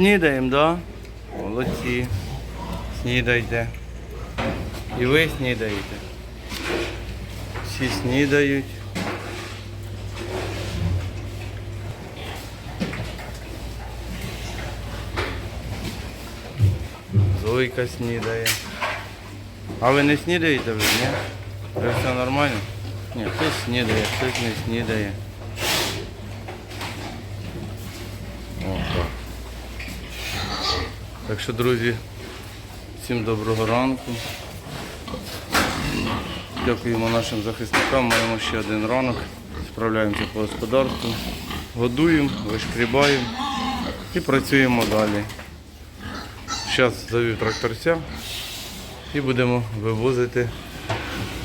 Снідаємо, да? Молодці. Снідайте. І ви снідаєте. Всі снідають. Зойка снідає. А ви не снідаєте вже, ні? Вже все нормально? Ні, хтось снідає, хтось не снідає. О, так. Так що, друзі, всім доброго ранку. Дякуємо нашим захисникам. Маємо ще один ранок. Справляємося по господарству. Годуємо, вишкрібаємо і працюємо далі. Зараз завів тракторця і будемо вивозити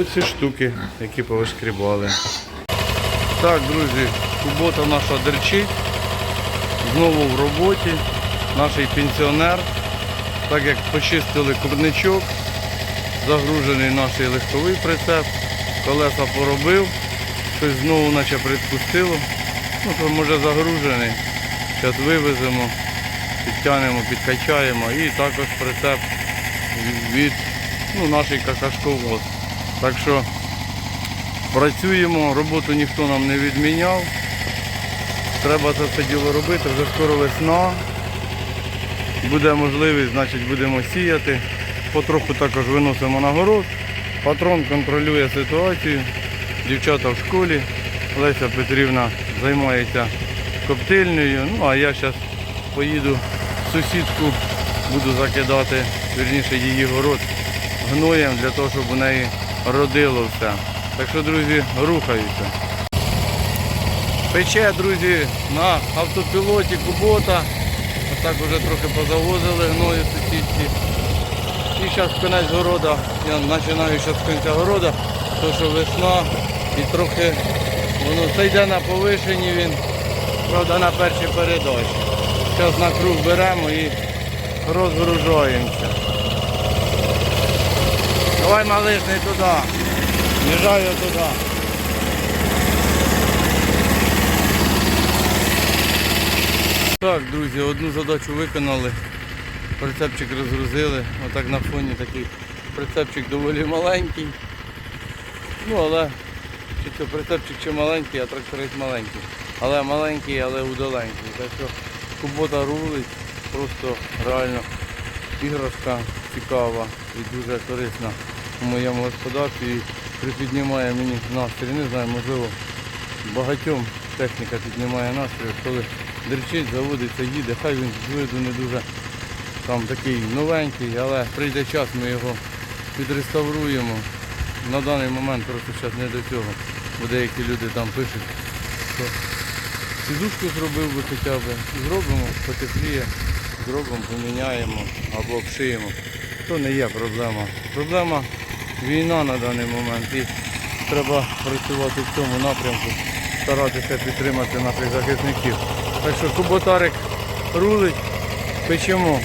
оці штуки, які повишкрібали. Так, друзі, субота наша дерчить. Знову в роботі. Наш пенсіонер. Так як почистили курничок, загружений наш легковий прицеп, колеса поробив, щось знову наче припустило. Ну, то може загружений. Зараз вивеземо, підтягнемо, підкачаємо і також прицеп від ну, нашої какашковоз. Так що працюємо, роботу ніхто нам не відміняв. Треба це все діло робити, вже скоро весна. Буде можливість, значить будемо сіяти. Потроху також виносимо на город. Патрон контролює ситуацію. Дівчата в школі. Леся Петрівна займається коптильнею. Ну а я зараз поїду в сусідку, буду закидати, вірніше її город гноєм для того, щоб у неї родило все. Так що, друзі, рухаюся. Пече, друзі, на автопілоті кубота. Отак вже трохи позавозили гною сусідці. І зараз кінець города. Я починаю зараз з кінця города, тому що весна і трохи воно йде на повишенні він, правда на першій передачі. Зараз на круг беремо і розгружаємося. Давай малиш не туди. Їжджаю туди. Так, друзі, одну задачу виконали. Прицепчик розгрузили. Отак на фоні такий прицепчик доволі маленький. Ну але чи це прицепчик чи маленький, а тракторець маленький. Але маленький, але удаленький. Так що кубота рулить, просто реально іграшка цікава і дуже корисна у моєму господарстві. І припіднімає мені настрій. Не знаю, можливо, багатьом техніка піднімає настрій, коли дерчить, заводиться, їде, хай він з виду не дуже там такий новенький, але прийде час, ми його підреставруємо. На даний момент просто зараз не до цього. Бо деякі люди там пишуть, що сідушку зробив би хоча б. Зробимо, потепліє, зробимо, поміняємо або обшиємо. То не є проблема. Проблема війна на даний момент. І треба працювати в цьому напрямку, старатися підтримати наших захисників. Так що куботарик рулить, печемо.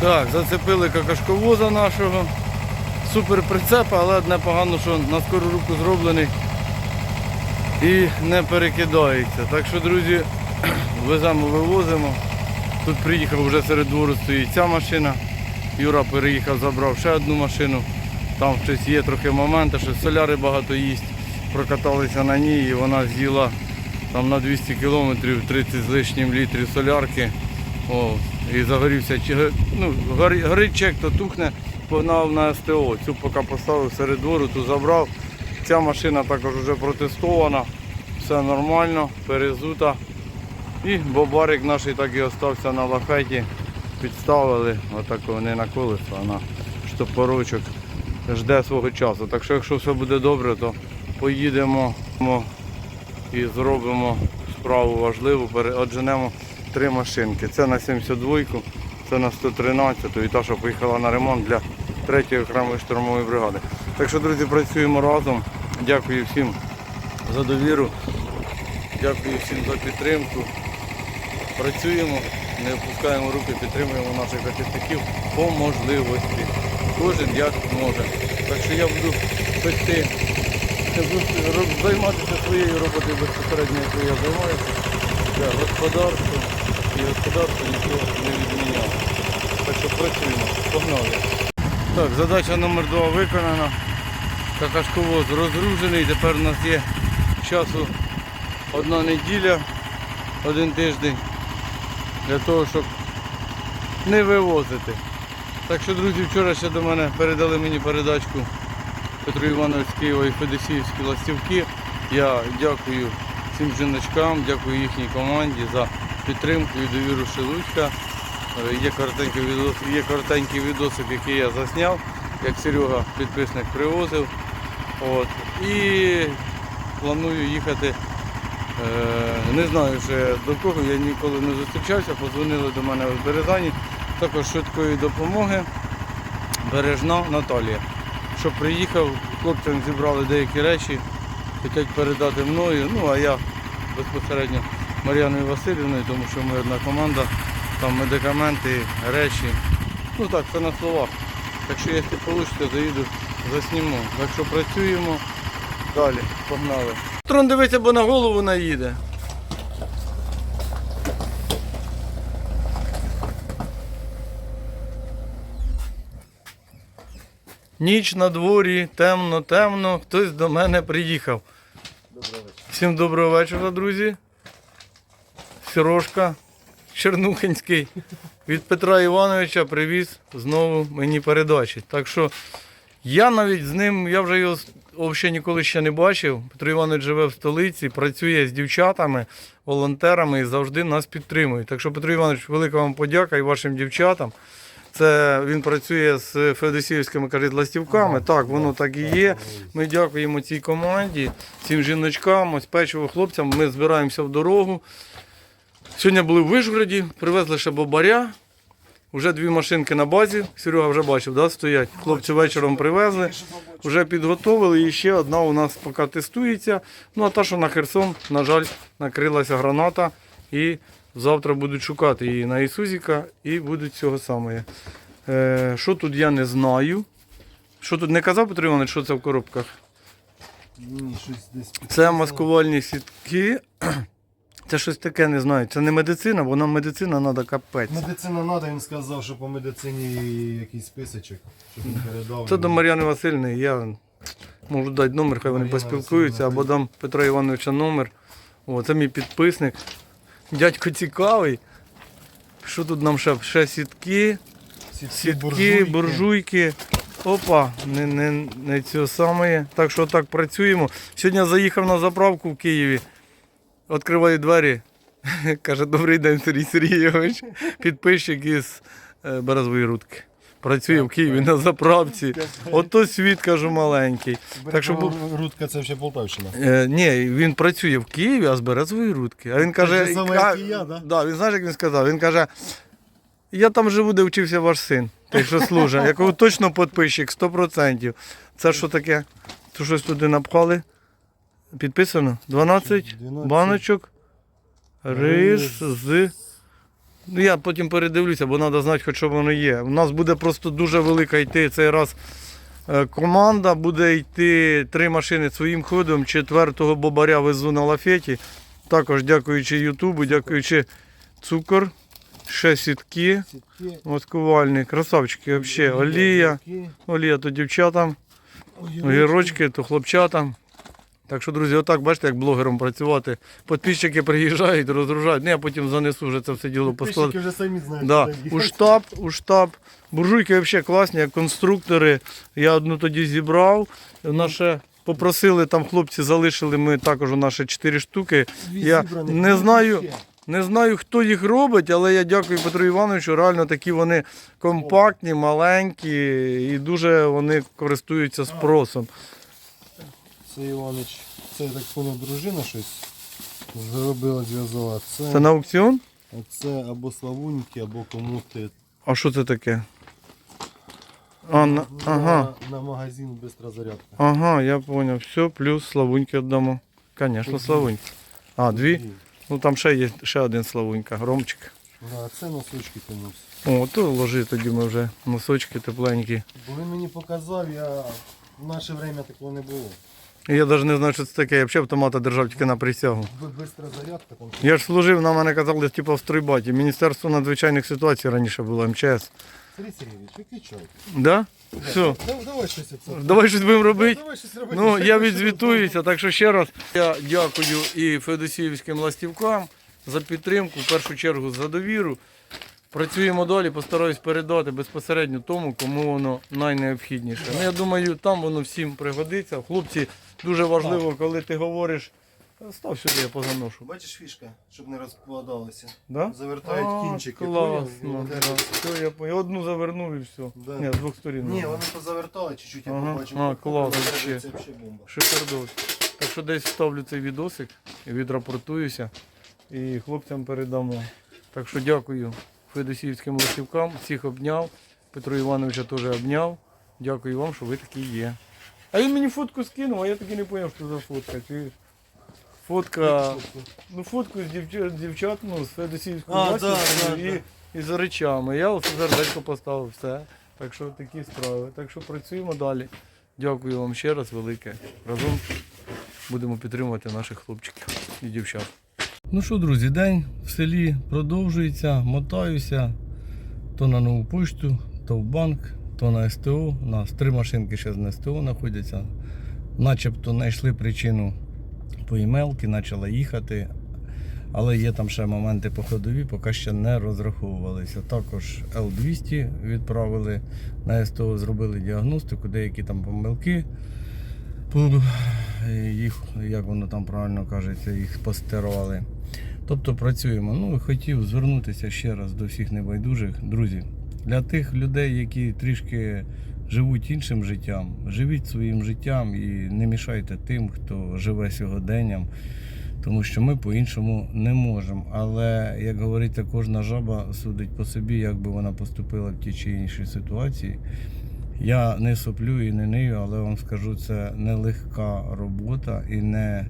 Так, зацепили какашковоза нашого. Супер прицеп, але одне погано, що на скору руку зроблений і не перекидається. Так що, друзі, веземо, вивозимо. Тут приїхав вже серед двору стоїть ця машина. Юра переїхав, забрав ще одну машину. Там щось є трохи моменти, що соляри багато їсть. Прокаталися на ній і вона з'їла там на 200 кілометрів 30 з лишнім літрів солярки. О, і загорівся. Ну, гори- горить то тухне, погнав на СТО. Цю поки поставив серед двору, ту забрав. Ця машина також вже протестована, все нормально, перезута. І бобарик наш так і остався на лафеті. Підставили, отак не на колесо, а на штопорочок. Жде свого часу. Так що якщо все буде добре, то поїдемо і зробимо справу важливу, переодженемо три машинки. Це на 72-ку, це на 113-ту і та, що поїхала на ремонт для 3-ї окремої штурмової бригади. Так що, друзі, працюємо разом. Дякую всім за довіру. Дякую всім за підтримку. Працюємо, не опускаємо руки, підтримуємо наших захисників по можливості. Кожен як може. Так що я буду пекти, я буду роб- займатися своєю роботою безпосередньо, якою я займаюся. Для господарства, і господарство нічого не відміняв. Так що працюємо, погнали. Так, задача номер два виконана. Какашковоз розгружений, тепер у нас є часу одна неділя, один тиждень для того, щоб не вивозити. Так що, друзі, вчора ще до мене передали мені передачку Петру Іванович Києва і Федосіївські ластівки. Я дякую цим жіночкам, дякую їхній команді за підтримку і довіру Шелудька. Е, Є коротенький відос, є коротенький відосик, який я засняв, як Серега підписник привозив. От. І планую їхати. Е, не знаю ще до кого, я ніколи не зустрічався, подзвонили до мене в Березані, також швидкої допомоги. Бережна Наталія. Що приїхав, хлопцям зібрали деякі речі, хочуть передати мною. Ну а я безпосередньо Мар'яною Васильівною, тому що ми одна команда, там медикаменти, речі. Ну так, це на словах. Так що, якщо вийде, заїду, засніму. Так що працюємо. Далі, погнали. Трон дивиться, бо на голову наїде. Ніч на дворі, темно, темно, хтось до мене приїхав. Всім доброго вечора, друзі. Сірошка Чернухинський від Петра Івановича привіз знову мені передачі. Так що я навіть з ним, я вже його взагалі ніколи ще не бачив. Петро Іванович живе в столиці, працює з дівчатами, волонтерами і завжди нас підтримує. Так що, Петро Іванович, велика вам подяка і вашим дівчатам. Це він працює з феодосіївськими кажуть, ластівками. Так, воно так і є. Ми дякуємо цій команді, цим жіночкам, ось печиво хлопцям. Ми збираємося в дорогу. Сьогодні були в Вишгороді, привезли ще бобаря. Вже дві машинки на базі. Серега вже бачив, да, стоять. Хлопці вечором привезли, вже підготовили. І ще одна у нас поки тестується. Ну а та, що на Херсон, на жаль, накрилася граната. І завтра будуть шукати її на Ісузіка і будуть цього самого. Е, що тут я не знаю. Що тут не казав Петро Іванович, що це в коробках? Ні, щось десь Це маскувальні сітки. Це щось таке не знаю. Це не медицина, бо нам медицина треба капець. Медицина треба, він сказав, що по медицині якийсь списочок, щоб він передав. Це до Мар'яни Васильівни, я можу дати номер, хай вони Мар'яна поспілкуються, Василівна, або дам Петра Івановича номер. О, це мій підписник. Дядько цікавий. Що тут нам ще? Ще сітки, сітки, буржуйки. Опа, не, не, не цього саме. Так що так працюємо. Сьогодні заїхав на заправку в Києві. Відкриваю двері. Каже, добрий день, Сергій Сергійович. Підписчик із е, Березової рудки. Працює в Києві на заправці. Ото світ, кажу, маленький. Так що бу- Рудка це ще Полтавщина. Е, ні, він працює в Києві, а з Березової рудки. А він каже, же саме, як і я, да? Він знаєш, як він сказав? Він каже, я там живу, де вчився ваш син. Той, що служить. Я кажу, точно підписчик, 100%. Це що таке? Це щось туди напхали? Підписано? 12 12 баночок. Рис. з. Ну, я потім передивлюся, бо треба знати, хоч що воно є. У нас буде просто дуже велика йти цей раз е, команда, буде йти три машини своїм ходом. Четвертого бобаря везу на лафеті. Також дякуючи Ютубу, дякуючи цукор, ще сітки, Сітки, маскувальні, красавчики взагалі. Олія. Олія то дівчатам, огірочки, то хлопчатам. Так що, друзі, отак бачите, як блогером працювати. Підписчики приїжджають, розгружають. Ну, я потім занесу вже це все діло по складу. Підписчики вже самі знають. Да. куди У їхати. штаб, у штаб. Буржуйки взагалі класні, як конструктори. Я одну тоді зібрав. Наше попросили, там хлопці залишили ми також у наші 4 штуки. Дві Я зібрані, не знаю, ще. не знаю, хто їх робить, але я дякую Петру Івановичу. Реально такі вони компактні, маленькі і дуже вони користуються спросом. Це Іванич, це я так поняв, дружина щось зробила, зв'язала. Це, Це на аукціон? це або Славуньки, або кому ти. А що це таке? А, на, ага, На, на магазин бистра зарядка. ага, я зрозумів. Все, плюс славуньки віддамо. Звісно, славуньки. А, дві? Ну там ще є ще один славунька, громчик. Да, це носочки комусь. О, то ложи тоді ми вже носочки тепленькі. Бо він мені показав, я в наше время такого не було. Я навіть не знаю, що це таке. Я взагалі автомата держав тільки на присягу. Я ж служив, на мене казали, типу, в стройбаті. Міністерство надзвичайних ситуацій раніше було, МЧС. Сергій Сергійович, який чай? Да? Все. Давай, давай щось це. Давай щось будемо робити. Давай щось робити. Ну, я відзвітуюся, так що ще раз я дякую і Федосіївським ластівкам за підтримку, в першу чергу за довіру. Працюємо далі, постараюсь передати безпосередньо тому, кому воно найнеобхідніше. Ну, я думаю, там воно всім пригодиться. Хлопці, дуже важливо, коли ти говориш. Став сюди, я позаношу. Бачиш фішка, щоб не розкладалося. Да? Завертають А, кінчики. Класно. поняв? Да. Все, я, по- я одну завернув і все. Да. Ні, з двох сторін. Ні, вони позавертали чуть-чуть, я Ага. побачив. А, клас, вообще. Це взагалі бомба. Шикардос. Так що десь вставлю цей відосик, відрапортуюся і хлопцям передамо. Так що дякую Федосіївським ластівкам, всіх обняв. Петро Івановича теж обняв. Дякую вам, що ви такі є. А він мені фотку скинув, а я таки не зрозумів, що за фотка. Чуєш? Фотка. Ну, фотку з дівчат, дівчат ну, з Федосіївською А, да, да, і, і за речами. Я оце сердечко поставив все. Так що такі справи. Так що працюємо далі. Дякую вам ще раз велике. Разом будемо підтримувати наших хлопчиків і дівчат. Ну що, друзі, день в селі продовжується, мотаюся то на нову почту, то в банк, то на СТО. У нас три машинки ще з СТО знаходяться. Начебто знайшли причину по імейлки, почала їхати. Але є там ще моменти по ходові, поки ще не розраховувалися. Також L200 відправили на СТО, зробили діагностику, деякі там помилки. Їх, як воно там правильно кажеться, їх постирали. Тобто працюємо. Ну і хотів звернутися ще раз до всіх небайдужих. Друзі, для тих людей, які трішки живуть іншим життям, живіть своїм життям і не мішайте тим, хто живе сьогоденням тому що ми по-іншому не можемо. Але, як говориться, кожна жаба судить по собі, як би вона поступила в тій чи іншій ситуації. Я не соплю і не нию, але вам скажу, це нелегка робота і не.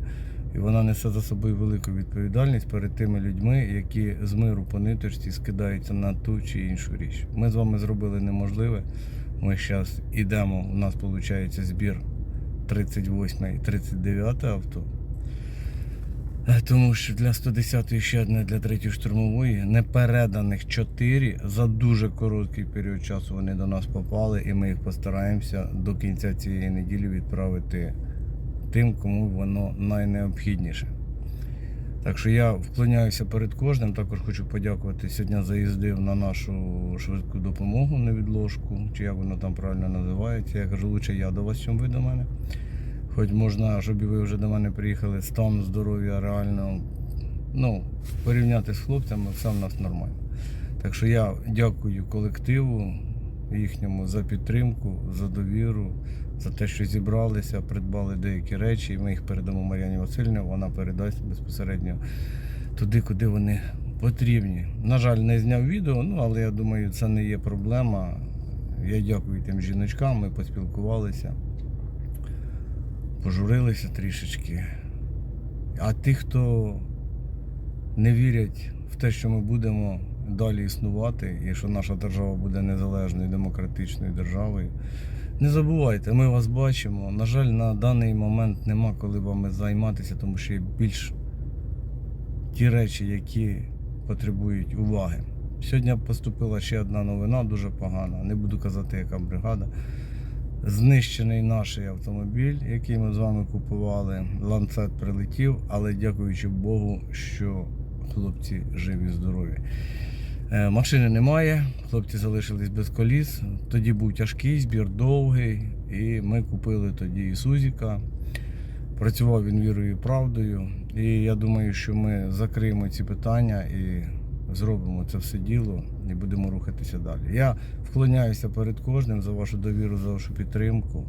І вона несе за собою велику відповідальність перед тими людьми, які з миру по ниточці скидаються на ту чи іншу річ. Ми з вами зробили неможливе. Ми зараз йдемо, у нас виходить збір 38 і 39 авто. Е, Тому що для 110-ї ще одне для 3-ї штурмової не переданих 4 за дуже короткий період часу вони до нас попали, і ми їх постараємося до кінця цієї неділі відправити тим, кому воно найнеобхідніше. Так що я вклоняюся перед кожним. Також хочу подякувати. Сьогодні заїздив на нашу швидку допомогу невідложку, чи як воно там правильно називається. Я кажу, лучше я до вас, чим ви до мене. Хоч можна, щоб ви вже до мене приїхали, стан здоров'я реально ну, порівняти з хлопцями, все в нас нормально. Так що я дякую колективу їхньому за підтримку, за довіру, за те, що зібралися, придбали деякі речі, і ми їх передамо Мар'яні Васильівні, вона передасть безпосередньо туди, куди вони потрібні. На жаль, не зняв відео, ну але я думаю, це не є проблема. Я дякую тим жіночкам, ми поспілкувалися пожурилися трішечки. А ті, хто не вірять в те, що ми будемо далі існувати і що наша держава буде незалежною демократичною державою, не забувайте, ми вас бачимо. На жаль, на даний момент нема коли вами займатися, тому що є більш ті речі, які потребують уваги. Сьогодні поступила ще одна новина, дуже погана. Не буду казати, яка бригада знищений наш автомобіль, який ми з вами купували. Ланцет прилетів, але дякуючи Богу, що хлопці живі, здорові. Е, Машини немає, хлопці залишились без коліс. Тоді був тяжкий збір, довгий, і ми купили тоді Ісузіка. Працював він вірою і правдою. І я думаю, що ми закриємо ці питання і зробимо це все діло і будемо рухатися далі. Я вклоняюся перед кожним за вашу довіру, за вашу підтримку.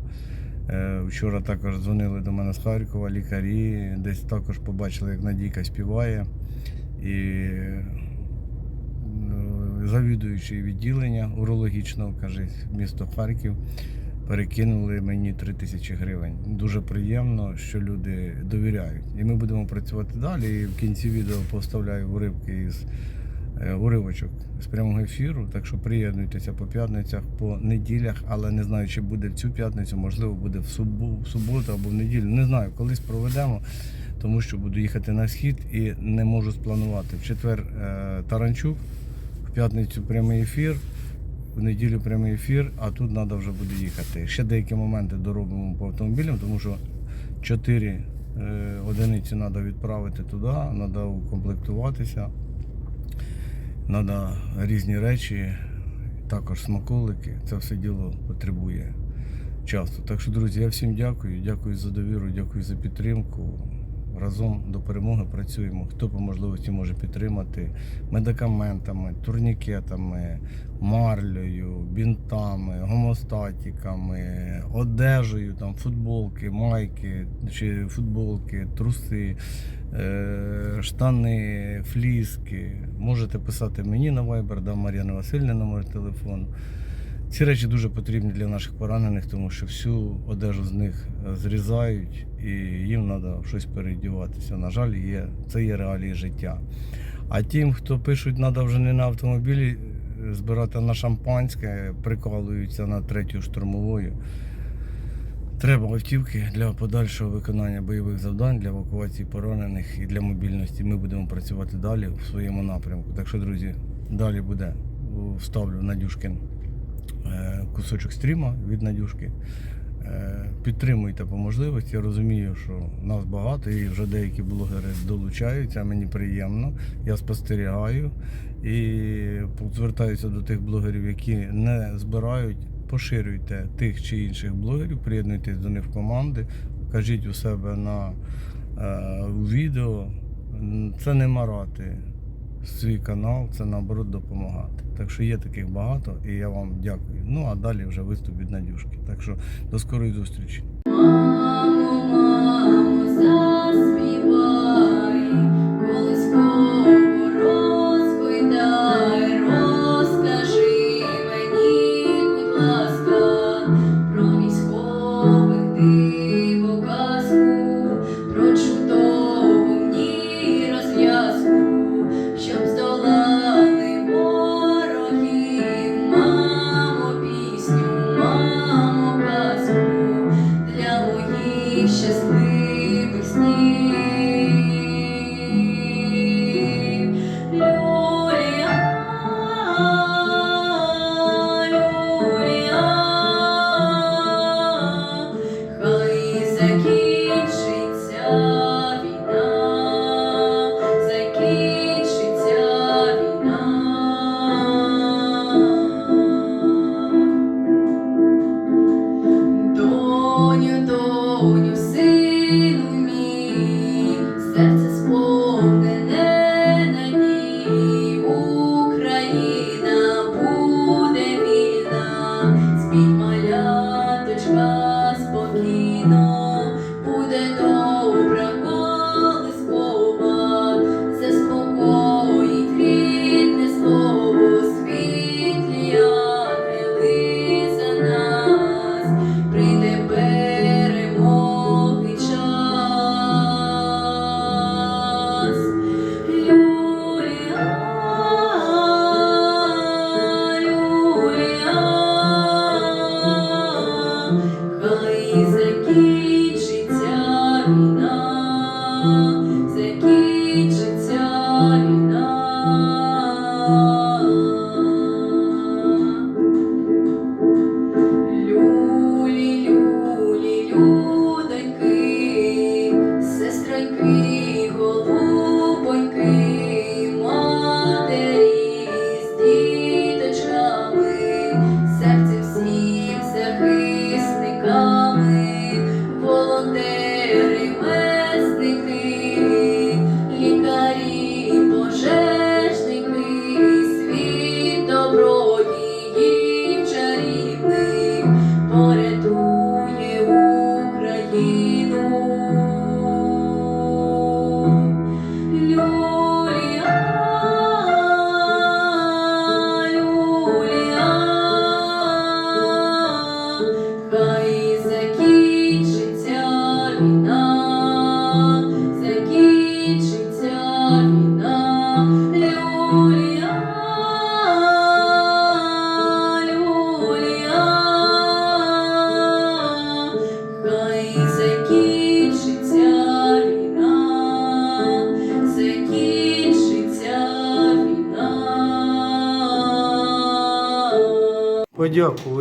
Е, Вчора також дзвонили до мене з Харкова, лікарі, десь також побачили, як Надійка співає. І завідуючий відділення урологічного, каже, місто Харків, перекинули мені 3 тисячі гривень. Дуже приємно, що люди довіряють. І ми будемо працювати далі. І в кінці відео поставляю уривки із е, уривочок з прямого ефіру. Так що приєднуйтеся по п'ятницях, по неділях, але не знаю, чи буде в цю п'ятницю, можливо, буде в суботу або в неділю. Не знаю, колись проведемо, тому що буду їхати на схід і не можу спланувати. В четвер е, Таранчук, п'ятницю прямий ефір. В неділю прямий ефір, а тут треба вже буде їхати. Ще деякі моменти доробимо по автомобілям, тому що 4 е, одиниці треба відправити туди, треба укомплектуватися, треба різні речі, також смаколики. Це все діло потребує часу. Так що, друзі, я всім дякую. Дякую за довіру, дякую за підтримку. Разом до перемоги працюємо. Хто по можливості може підтримати медикаментами, турнікетами, марлею, бінтами, гомостатіками, одежею, там, футболки, майки чи футболки, труси, е, штани, фліски. Можете писати мені на Viber, дам Мар'яна Васильівна номер телефону. Ці речі дуже потрібні для наших поранених, тому що всю одежу з них е, зрізають і їм треба щось переодіватися. На жаль, є, це є реалії життя. А тим, хто пишуть, треба вже не на автомобілі е, збирати на шампанське, прикалуються на третю штурмовою. Треба автівки для подальшого виконання бойових завдань, для евакуації поранених і для мобільності. Ми будемо працювати далі в своєму напрямку. Так що, друзі, далі буде вставлю Надюшкин кусочок стріма від Надюшки. Е, Підтримуйте по можливості. Я розумію, що нас багато і вже деякі блогери долучаються. Мені приємно. Я спостерігаю і звертаюся до тих блогерів, які не збирають. Поширюйте тих чи інших блогерів, приєднуйтесь до них в команди, кажіть у себе на е, відео. Це не марати свій канал, це наоборот допомагати. Так що є таких багато і я вам дякую. Ну а далі вже виступ від Надюшки. Так що до скорої зустрічі. love.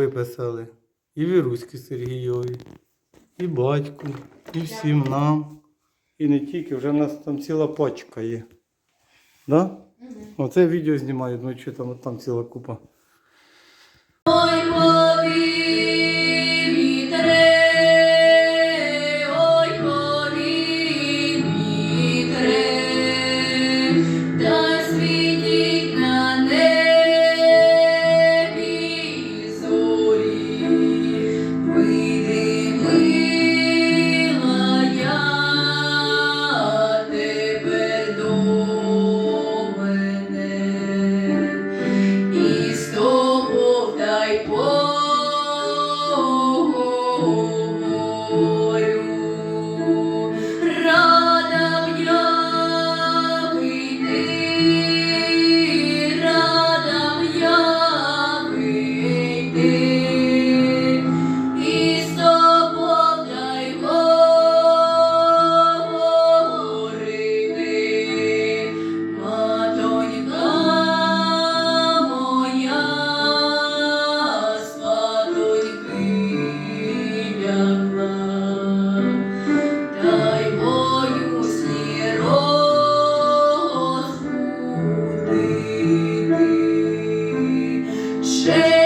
Виписали. І Віруськи Сергійові, і батьку, і всім нам. І не тільки, вже в нас там ціла пачка є. Да? Оце відео знімають, ну що там, там ціла купа. Ой, Oh. Yeah.